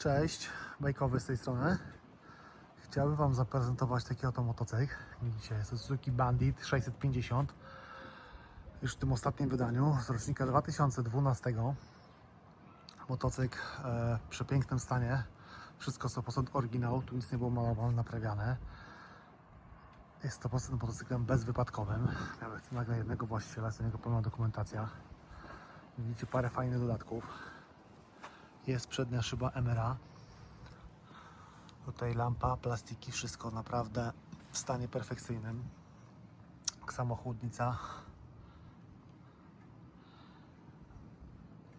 Cześć, bajkowy z tej strony. Chciałbym Wam zaprezentować taki oto motocykl. Widzicie, Suzuki Bandit 650. Już w tym ostatnim wydaniu z rocznika 2012. Motocykl e, w przepięknym stanie. Wszystko 100% oryginał, tu nic nie było malowane, naprawiane. Jest 100% motocyklem bezwypadkowym. Miał nagle jednego właściciela, jest do niego pełna dokumentacja. Widzicie parę fajnych dodatków. Jest przednia szyba MRA. Tutaj lampa, plastiki, wszystko naprawdę w stanie perfekcyjnym. Tak samo chłodnica.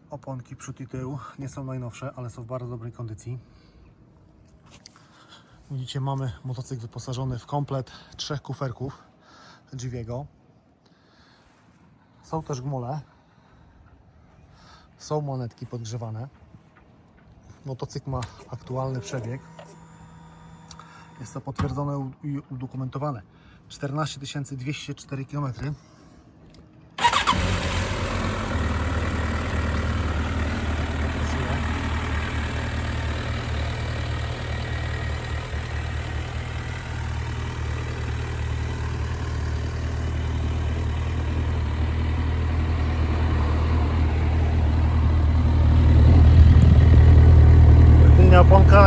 Oponki przód i tył nie są najnowsze, ale są w bardzo dobrej kondycji. Widzicie, mamy motocykl wyposażony w komplet trzech kuferków Giviego. Są też gmole. Są monetki podgrzewane. Motocykl ma aktualny przebieg. Jest to potwierdzone i udokumentowane. 14 204 km.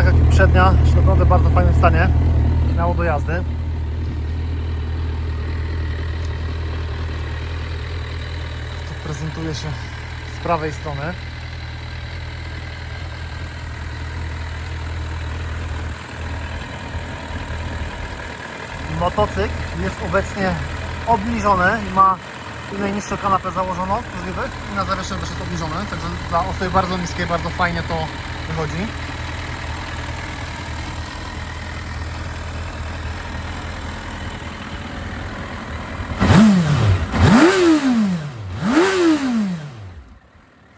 Tak jak i przednia, jest naprawdę w bardzo fajnym stanie. Śmiało do jazdy. Tu prezentuje się z prawej strony. Motocykl jest obecnie obniżony i ma tu najniższą kanapę założoną możliwych i na zawieszeniu też jest obniżony, także dla osoby bardzo niskiej bardzo fajnie to wychodzi.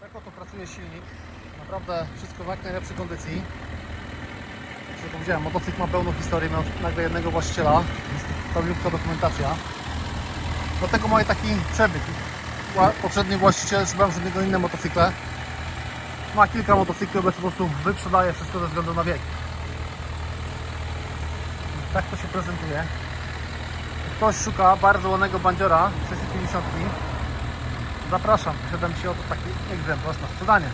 Tak oto pracuje silnik. Naprawdę wszystko w jak najlepszej kondycji. Jak już powiedziałem, motocykl ma pełną historię, miał nagle jednego właściciela. Jest pełniutka dokumentacja. Dlatego ma taki przebieg. Poprzedni właściciel trzymał żadnego innego motocykle. Ma kilka motocykli, obecnie po prostu wyprzedaje wszystko ze względu na wiek. Tak to się prezentuje. Ktoś szuka bardzo ładnego bandziora 650 Zapraszam, posiadam się oto taki egzemplarz na sprzedanie.